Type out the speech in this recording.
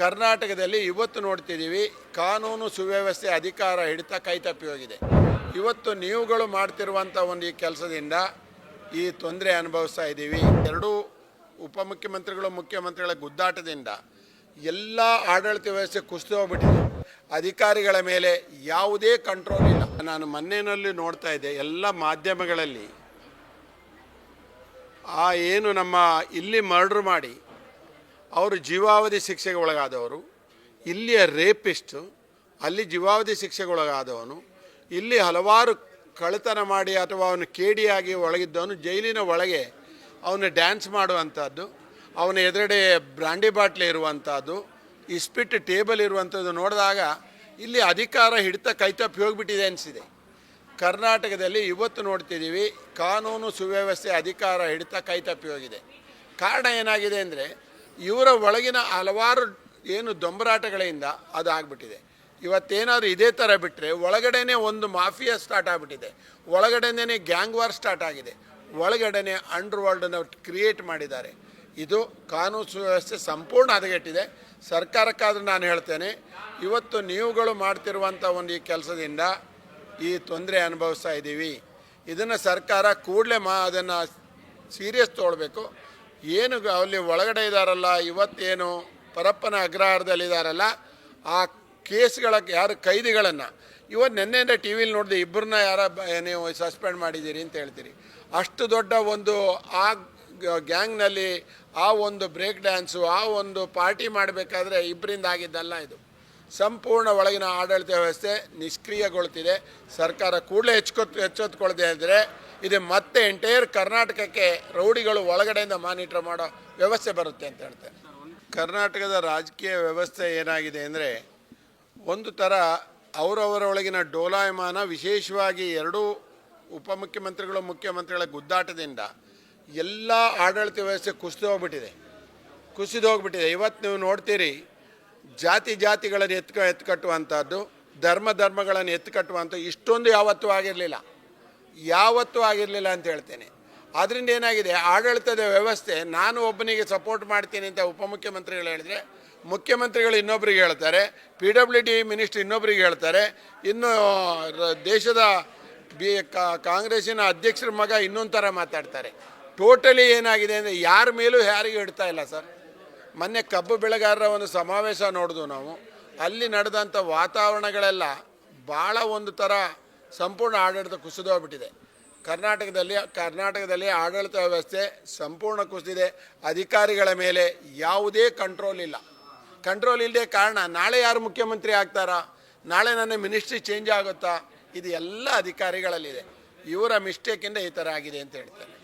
ಕರ್ನಾಟಕದಲ್ಲಿ ಇವತ್ತು ನೋಡ್ತಿದ್ದೀವಿ, ಕಾನೂನು ಸುವ್ಯವಸ್ಥೆ ಅಧಿಕಾರ ಹಿಡಿತ ಕೈ ತಪ್ಪಿ ಹೋಗಿದೆ. ಇವತ್ತು ನೀವುಗಳು ಮಾಡ್ತಿರುವಂಥ ಒಂದು ಈ ಕೆಲಸದಿಂದ ಈ ತೊಂದರೆ ಅನುಭವಿಸ್ತಾ ಇದ್ದೀವಿ. ಎರಡೂ ಉಪಮುಖ್ಯಮಂತ್ರಿಗಳು, ಮುಖ್ಯಮಂತ್ರಿಗಳ ಗುದ್ದಾಟದಿಂದ ಎಲ್ಲ ಆಡಳಿತ ವ್ಯವಸ್ಥೆ ಕುಸಿದು ಹೋಗ್ಬಿಟ್ಟಿದೆ. ಅಧಿಕಾರಿಗಳ ಮೇಲೆ ಯಾವುದೇ ಕಂಟ್ರೋಲ್ ಇಲ್ಲ. ನಾನು ಮೊನ್ನೆನಲ್ಲಿ ನೋಡ್ತಾ ಇದ್ದೆ, ಎಲ್ಲ ಮಾಧ್ಯಮಗಳಲ್ಲಿ ಆ ಏನು ನಮ್ಮ ಇಲ್ಲಿ ಮರ್ಡ್ರ್ ಮಾಡಿ ಅವರು ಜೀವಾವಧಿ ಶಿಕ್ಷೆಗೆ ಒಳಗಾದವರು. ಇಲ್ಲಿಯ ರೇಪಿಸ್ಟು, ಅಲ್ಲಿ ಜೀವಾವಧಿ ಶಿಕ್ಷೆಗೆ ಒಳಗಾದವನು. ಇಲ್ಲಿ ಹಲವಾರು ಕಳತನ ಮಾಡಿ ಅಥವಾ ಅವನು ಕೇಡಿಯಾಗಿ ಒಳಗಿದ್ದವನು. ಜೈಲಿನ ಒಳಗೆ ಅವನು ಡ್ಯಾನ್ಸ್ ಮಾಡುವಂಥದ್ದು, ಅವನ ಎದುರುಗಡೆ ಬ್ರಾಂಡಿ ಬಾಟ್ಲಿ ಇರುವಂಥದ್ದು, ಇಸ್ಪಿಟ್ ಟೇಬಲ್ ಇರುವಂಥದ್ದು ನೋಡಿದಾಗ ಇಲ್ಲಿ ಅಧಿಕಾರ ಹಿಡಿತ ಕೈತಪ್ಪಿ ಹೋಗಿಬಿಟ್ಟಿದೆ ಅನಿಸಿದೆ. ಕರ್ನಾಟಕದಲ್ಲಿ ಇವತ್ತು ನೋಡ್ತಿದ್ದೀವಿ, ಕಾನೂನು ಸುವ್ಯವಸ್ಥೆ ಅಧಿಕಾರ ಹಿಡಿತ ಕೈತಪ್ಪಿ ಹೋಗಿದೆ. ಕಾರಣ ಏನಾಗಿದೆ ಅಂದರೆ ಇವರ ಒಳಗಿನ ಹಲವಾರು ಏನು ದೊಂಬರಾಟಗಳಿಂದ ಅದು ಆಗಿಬಿಟ್ಟಿದೆ. ಇವತ್ತೇನಾದರೂ ಇದೇ ಥರ ಬಿಟ್ಟರೆ ಒಳಗಡೆನೇ ಒಂದು ಮಾಫಿಯಾ ಸ್ಟಾರ್ಟ್ ಆಗಿಬಿಟ್ಟಿದೆ. ಒಳಗಡೆನೇ ಗ್ಯಾಂಗ್ ವಾರ್ ಸ್ಟಾರ್ಟ್ ಆಗಿದೆ. ಒಳಗಡೆನೆ ಅಂಡರ್ ವರ್ಲ್ಡನ್ನು ಕ್ರಿಯೇಟ್ ಮಾಡಿದ್ದಾರೆ. ಇದು ಕಾನೂನು ಸುವ್ಯವಸ್ಥೆ ಸಂಪೂರ್ಣ ಹದಗೆಟ್ಟಿದೆ. ಸರ್ಕಾರಕ್ಕಾದರೂ ನಾನು ಹೇಳ್ತೇನೆ, ಇವತ್ತು ನೀವುಗಳು ಮಾಡ್ತಿರುವಂಥ ಒಂದು ಈ ಕೆಲಸದಿಂದ ಈ ತೊಂದರೆ ಅನುಭವಿಸ್ತಾ ಇದ್ದೀವಿ ಇದನ್ನು ಸರ್ಕಾರ ಕೂಡಲೇ ಮಾ ಅದನ್ನು ಸೀರಿಯಸ್ ತೊಗೊಳ್ಬೇಕು ಏನು ಅಲ್ಲಿ ಒಳಗಡೆ ಇದ್ದಾರಲ್ಲ ಇವತ್ತೇನು ಪರಪ್ಪನ ಅಗ್ರಹಾರದಲ್ಲಿದ್ದಾರಲ್ಲ ಆ ಕೇಸ್ಗಳ ಯಾರು ಕೈದಿಗಳನ್ನು ಇವತ್ತು ನಿನ್ನೆಯಿಂದ ಟಿ ವಿಲಿ ನೋಡಿದೆ ಇಬ್ಬರನ್ನ ಯಾರ ನೀವು ಸಸ್ಪೆಂಡ್ ಮಾಡಿದ್ದೀರಿ ಅಂತ ಹೇಳ್ತೀರಿ. ಅಷ್ಟು ದೊಡ್ಡ ಒಂದು ಆ ಗ್ಯಾಂಗ್ನಲ್ಲಿ ಆ ಒಂದು ಬ್ರೇಕ್ ಡ್ಯಾನ್ಸು, ಆ ಒಂದು ಪಾರ್ಟಿ ಮಾಡಬೇಕಾದ್ರೆ ಇಬ್ಬರಿಂದ ಆಗಿದ್ದಲ್ಲ ಇದು. ಸಂಪೂರ್ಣ ಒಳಗಿನ ಆಡಳಿತ ವ್ಯವಸ್ಥೆ ನಿಷ್ಕ್ರಿಯಗೊಳ್ತಿದೆ ಸರ್ಕಾರ ಕೂಡಲೇ ಎಚ್ಚೊತ್ ಎಚ್ಚೆತ್ಕೊಳ್ಳದೆ ಅಂದರೆ ಇದು ಮತ್ತೆ ಎಂಟೈರ್ ಕರ್ನಾಟಕಕ್ಕೆ ರೌಡಿಗಳು ಒಳಗಡೆಯಿಂದ ಮಾನಿಟ್ರ್ ಮಾಡೋ ವ್ಯವಸ್ಥೆ ಬರುತ್ತೆ ಅಂತ ಹೇಳ್ತೇನೆ ಕರ್ನಾಟಕದ ರಾಜಕೀಯ ವ್ಯವಸ್ಥೆ ಏನಾಗಿದೆ ಅಂದರೆ ಒಂದು ಥರ ಅವರವರೊಳಗಿನ ಡೋಲಾಯಮಾನ ವಿಶೇಷವಾಗಿ ಎರಡೂ ಉಪಮುಖ್ಯಮಂತ್ರಿಗಳು, ಮುಖ್ಯಮಂತ್ರಿಗಳ ಗುದ್ದಾಟದಿಂದ ಎಲ್ಲ ಆಡಳಿತ ವ್ಯವಸ್ಥೆ ಕುಸಿದು ಹೋಗ್ಬಿಟ್ಟಿದೆ. ಕುಸಿದು ಹೋಗ್ಬಿಟ್ಟಿದೆ. ಇವತ್ತು ನೀವು ನೋಡ್ತೀರಿ ಜಾತಿ ಜಾತಿಗಳನ್ನು ಎತ್ಕ ಎತ್ಕಟ್ಟುವಂಥದ್ದು, ಧರ್ಮ ಧರ್ಮಗಳನ್ನು ಎತ್ಕಟ್ಟುವಂಥ ಇಷ್ಟೊಂದು ಯಾವತ್ತೂ ಆಗಿರಲಿಲ್ಲ. ಯಾವತ್ತೂ ಆಗಿರಲಿಲ್ಲ ಅಂತ ಹೇಳ್ತೇನೆ. ಅದರಿಂದ ಏನಾಗಿದೆ, ಆಡಳಿತದ ವ್ಯವಸ್ಥೆ, ನಾನು ಒಬ್ಬನಿಗೆ ಸಪೋರ್ಟ್ ಮಾಡ್ತೀನಿ ಅಂತ ಉಪಮುಖ್ಯಮಂತ್ರಿಗಳು ಹೇಳಿದರೆ, ಮುಖ್ಯಮಂತ್ರಿಗಳು ಇನ್ನೊಬ್ರಿಗೆ ಹೇಳ್ತಾರೆ ಪಿ ಡಬ್ಲ್ಯೂ ಡಿ ಮಿನಿಸ್ಟ್ರ್ ಇನ್ನೊಬ್ರಿಗೆ ಹೇಳ್ತಾರೆ, ಇನ್ನು ದೇಶದ ಬಿ ಕಾಂಗ್ರೆಸ್ಸಿನ ಅಧ್ಯಕ್ಷರ ಮಗ ಇನ್ನೊಂದು ಥರ ಮಾತಾಡ್ತಾರೆ. ಟೋಟಲಿ ಏನಾಗಿದೆ ಅಂದರೆ ಯಾರ ಮೇಲೂ ಯಾರಿಗೂ ಇಡ್ತಾ ಇಲ್ಲ ಸರ್. ಮೊನ್ನೆ ಕಬ್ಬು ಬೆಳೆಗಾರರ ಒಂದು ಸಮಾವೇಶ ನೋಡಿದ್ವು ನಾವು. ಅಲ್ಲಿ ನಡೆದಂಥ ವಾತಾವರಣಗಳೆಲ್ಲ ಭಾಳ ಒಂದು ಥರ ಸಂಪೂರ್ಣ ಆಡಳಿತ ಕುಸಿದೋಗ್ಬಿಟ್ಟಿದೆ ಕರ್ನಾಟಕದಲ್ಲಿ ಕರ್ನಾಟಕದಲ್ಲಿ ಆಡಳಿತ ವ್ಯವಸ್ಥೆ ಸಂಪೂರ್ಣ ಕುಸಿದಿದೆ. ಅಧಿಕಾರಿಗಳ ಮೇಲೆ ಯಾವುದೇ ಕಂಟ್ರೋಲ್ ಇಲ್ಲ. ಕಂಟ್ರೋಲ್ ಇಲ್ಲದೆ ಕಾರಣ, ನಾಳೆ ಯಾರು ಮುಖ್ಯಮಂತ್ರಿ ಆಗ್ತಾರಾ? ನಾಳೆ ನನ್ನ ಮಿನಿಸ್ಟ್ರಿ ಚೇಂಜ್ ಆಗುತ್ತಾ? ಇದು ಎಲ್ಲ ಅಧಿಕಾರಿಗಳಲ್ಲಿದೆ. ಇವರ ಮಿಸ್ಟೇಕಿಂದ ಈ ಥರ ಆಗಿದೆ ಅಂತ ಹೇಳ್ತಾರೆ